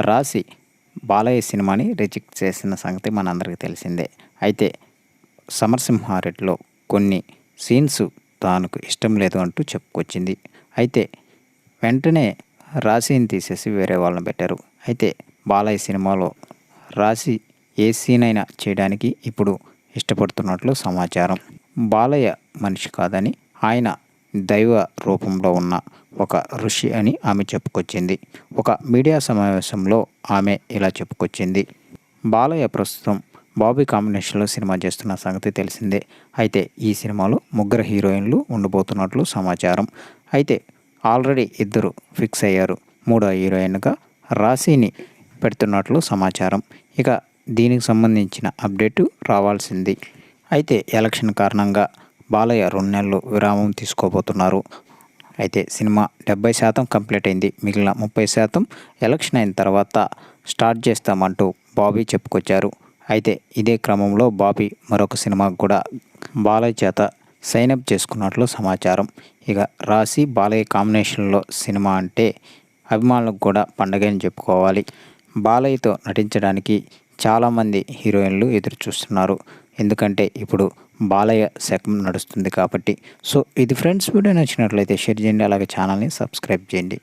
రాసి బాలయ్య సినిమాని రిజెక్ట్ చేసిన సంగతి మనందరికీ తెలిసిందే. అయితే సమరసింహారెడ్డిలో కొన్ని సీన్స్ తానుకు ఇష్టం లేదు అంటూ చెప్పుకొచ్చింది. అయితే వెంటనే రాశిని తీసేసి వేరే వాళ్ళని పెట్టారు. అయితే బాలయ్య సినిమాలో రాశి ఏ సీన్ అయినా చేయడానికి ఇప్పుడు ఇష్టపడుతున్నట్లు సమాచారం. బాలయ్య మనిషి కాదని ఆయన దైవ రూపంలో ఉన్న ఒక ఋషి అని ఆమె చెప్పుకొచ్చింది. ఒక మీడియా సమావేశంలో ఆమె ఇలా చెప్పుకొచ్చింది. బాలయ్య ప్రస్తుతం బాబీ కాంబినేషన్లో సినిమా చేస్తున్న సంగతి తెలిసిందే. అయితే ఈ సినిమాలో ముగ్గురు హీరోయిన్లు ఉండబోతున్నట్లు సమాచారం. అయితే ఆల్రెడీ ఇద్దరు ఫిక్స్ అయ్యారు. మూడో హీరోయిన్గా రాశిని పెడుతున్నట్లు సమాచారం. ఇక దీనికి సంబంధించిన అప్డేటు రావాల్సింది. అయితే ఎలక్షన్ కారణంగా బాలయ్య రెండు నెలలు విరామం తీసుకోబోతున్నారు. అయితే సినిమా డెబ్బై శాతం కంప్లీట్ అయింది. మిగిలిన ముప్పై శాతం ఎలక్షన్ అయిన తర్వాత స్టార్ట్ చేస్తామంటూ బాబీ చెప్పుకొచ్చారు. అయితే ఇదే క్రమంలో బాబీ మరొక సినిమాకు కూడా బాలయ్య చేత సైనప్ చేసుకున్నట్లు సమాచారం. ఇక రాసి బాలయ్య కాంబినేషన్లో సినిమా అంటే అభిమానులకు కూడా పండగని చెప్పుకోవాలి. బాలయ్యతో నటించడానికి చాలామంది హీరోయిన్లు ఎదురు చూస్తున్నారు ఎందుకంటే ఇప్పుడు బాలయ్య శకం నడుస్తుంది కాబట్టి. సో ఇది ఫ్రెండ్స్ వీడియో నచ్చినట్లయితే షేర్ చేయండి అలాగే ఛానల్ని సబ్స్క్రైబ్ చేయండి.